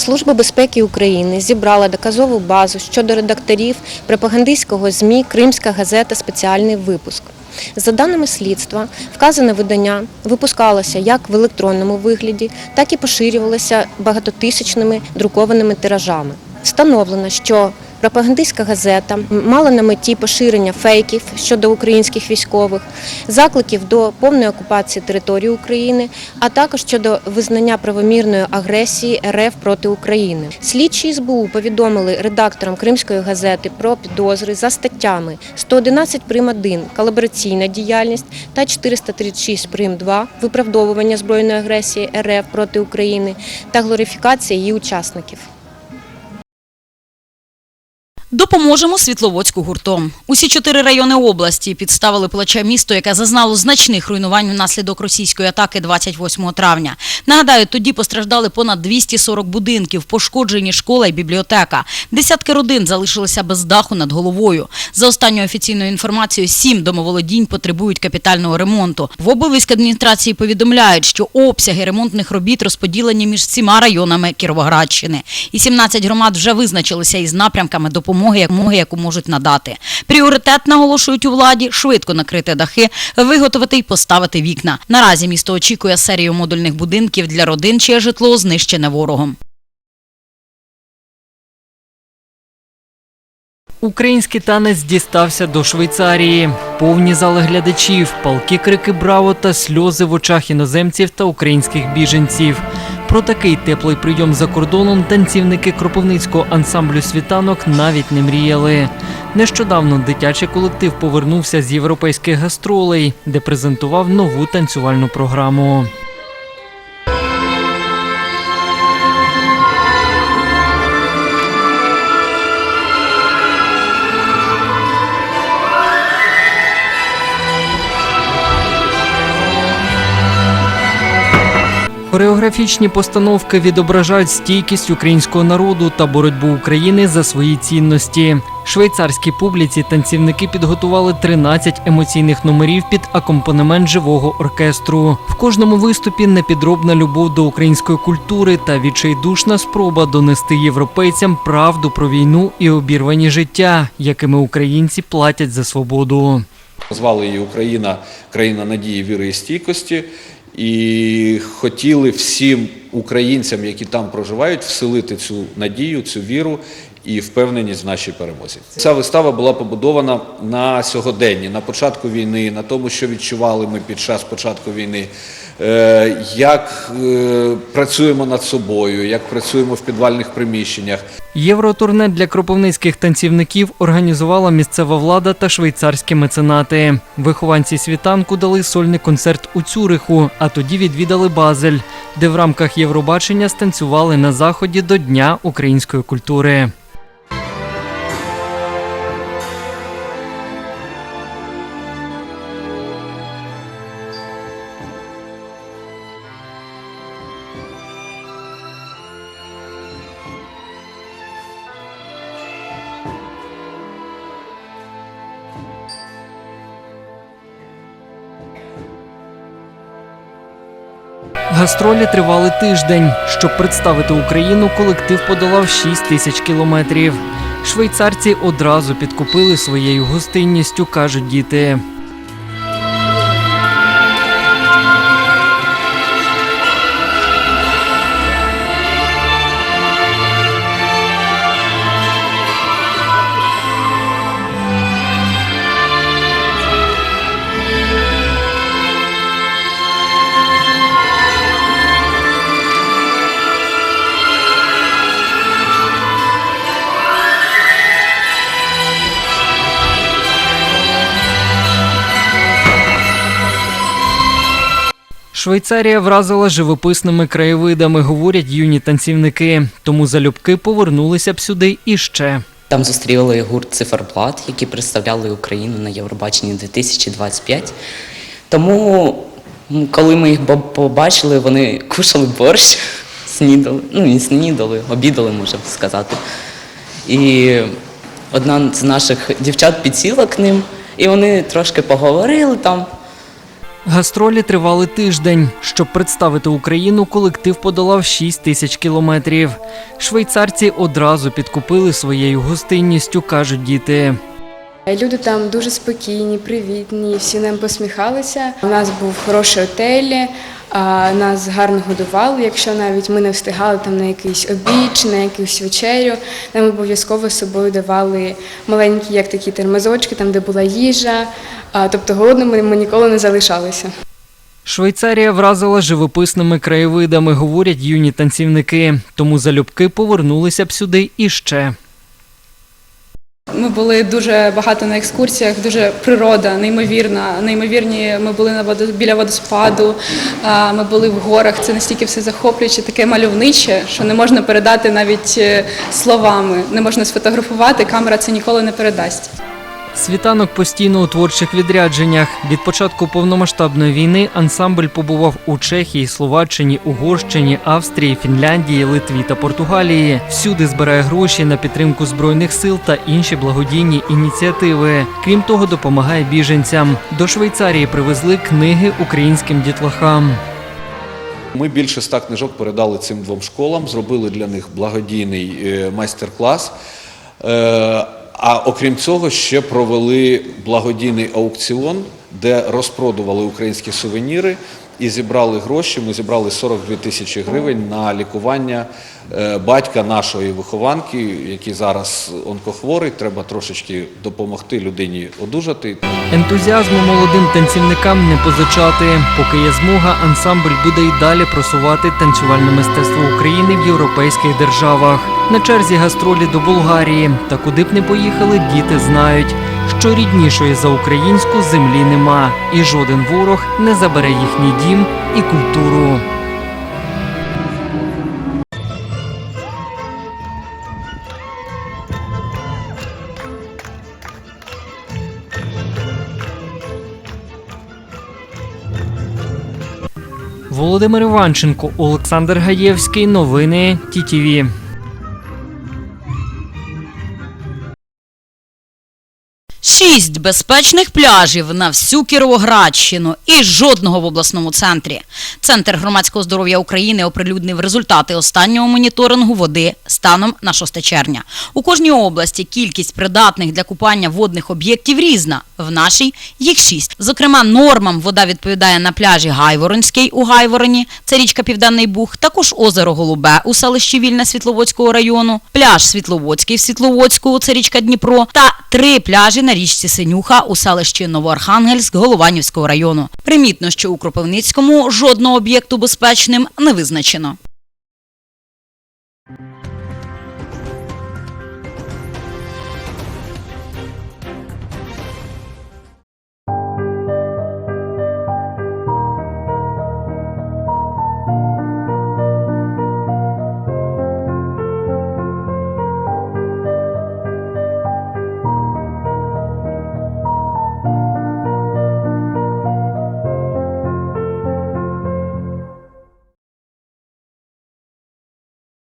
Служба безпеки України зібрала доказову базу щодо редакторів пропагандистського ЗМІ Кримська газета Спеціальний випуск. За даними слідства, вказане видання випускалося як в електронному вигляді, так і поширювалося багатотисячними друкованими тиражами. Встановлено, що пропагандистська газета мала на меті поширення фейків щодо українських військових, закликів до повної окупації території України, а також щодо визнання правомірної агресії РФ проти України. Слідчі СБУ повідомили редакторам Кримської газети про підозри за статтями 111 прим. 1 колабораційна діяльність та 436 прим. 2 виправдовування збройної агресії РФ проти України та глорифікація її учасників. Допоможемо Світловодську гуртом. Усі чотири райони області підставили плече місто, яке зазнало значних руйнувань внаслідок російської атаки 28 травня. Нагадаю, тоді постраждали понад 240 будинків, пошкоджені школа і бібліотека. Десятки родин залишилися без даху над головою. За останньою офіційною інформацією, сім домоволодінь потребують капітального ремонту. В облаській адміністрації повідомляють, що обсяги ремонтних робіт розподілені між всіма районами Кіровоградщини. І 17 громад вже визначилися із напрямками допомоги, допомоги, яку можуть надати. Пріоритет наголошують у владі швидко накрити дахи, виготовити і поставити вікна. Наразі місто очікує серію модульних будинків для родин, чиє житло знищене ворогом. Український танець дістався до Швейцарії. Повні зали глядачів, палки крики браво та сльози в очах іноземців та українських біженців. Про такий теплий прийом за кордоном танцівники кропивницького ансамблю світанок навіть не мріяли. Нещодавно дитячий колектив повернувся з європейських гастролей, де презентував нову танцювальну програму. Хореографічні постановки відображають стійкість українського народу та боротьбу України за свої цінності. Швейцарській публіці танцівники підготували 13 емоційних номерів під акомпанемент живого оркестру. В кожному виступі непідробна любов до української культури та відчайдушна спроба донести європейцям правду про війну і обірвані життя, якими українці платять за свободу. Звали її Україна країна надії, віри і стійкості. І хотіли всім українцям, які там проживають, вселити цю надію, цю віру і впевненість в нашій перемозі. Ця вистава була побудована на сьогоденні, на початку війни, на тому, що відчували ми під час початку війни, е, як е, працюємо над собою, як працюємо в підвальних приміщеннях. Євротурне для кропивницьких танцівників організувала місцева влада та швейцарські меценати. Вихованці світанку дали сольний концерт у Цюриху, а тоді відвідали Базель, де в рамках Євробачення станцювали на заході до Дня української культури. Гастролі тривали тиждень. Щоб представити Україну, колектив подолав 6 тисяч кілометрів. Швейцарці одразу підкупили своєю гостинністю, кажуть діти. Швейцарія вразила живописними краєвидами, говорять юні танцівники. Тому залюбки повернулися б сюди іще. Там зустріли гурт Циферблат, які представляли Україну на Євробаченні 2025. Тому, коли ми їх побачили, вони кушали борщ, снідали, ну не снідали, обідали, можна сказати. І одна з наших дівчат підсіла к ним, і вони трошки поговорили там. Гастролі тривали тиждень. Щоб представити Україну, колектив подолав 6 тисяч кілометрів. Швейцарці одразу підкупили своєю гостинністю, кажуть діти. Люди там дуже спокійні, привітні, всі нам посміхалися. У нас був хороший отель, нас гарно годували. Якщо навіть ми не встигали там на якийсь обід чи на якусь вечерю, нам обов'язково з собою давали маленькі, як такі термозочки, там де була їжа. Тобто голодними ми ніколи не залишалися. Швейцарія вразила живописними краєвидами, говорять юні танцівники. Тому залюбки повернулися б сюди іще. Ми були дуже багато на екскурсіях, дуже природа, неймовірна. Неймовірні. Ми були на водо, біля водоспаду, ми були в горах. Це настільки все захоплююче, таке мальовниче, що не можна передати навіть е, словами, не можна сфотографувати. Камера це ніколи не передасть. Світанок постійно у творчих відрядженнях. Від початку повномасштабної війни ансамбль побував у Чехії, Словаччині, Угорщині, Австрії, Фінляндії, Литві та Португалії. Всюди збирає гроші на підтримку збройних сил та інші благодійні ініціативи. Крім того, допомагає біженцям. До Швейцарії привезли книги українським дітлахам. Ми більше ста книжок передали цим двом школам, зробили для них благодійний е, майстер-клас. А окрім цього, ще провели благодійний аукціон, де розпродували українські сувеніри і зібрали гроші. Ми зібрали 42 тисячі гривень на лікування е, батька нашої вихованки, який зараз онкохворий. Треба трошечки допомогти людині одужати. Ентузіазму молодим танцівникам не позичати. Поки є змога, ансамбль буде й далі просувати танцювальне мистецтво України в європейських державах. На черзі гастролі до Болгарії. Та куди б не поїхали, діти знають, що ріднішої за українську землі нема, і жоден ворог не забере їхній дім і культуру. Володимир Іванченко, Олександр Гаєвський. Новини ТІТІВІ. Шість безпечних пляжів на всю Кіровоградщину і жодного в обласному центрі. Центр громадського здоров'я України оприлюднив результати останнього моніторингу води станом на 6 червня. У кожній області кількість придатних для купання водних об'єктів різна. В нашій їх шість. Зокрема, нормам вода відповідає на пляжі Гайворонський у Гайвороні, це річка Південний Буг, також озеро Голубе у селищі Вільне Світловодського району, пляж Світловодський в Світловодську, це річка Дніпро, та три пляжі на річці Синюха у селищі Новоархангельськ Голованівського району. Примітно, що у Кропивницькому жодного об'єкту безпечним не визначено.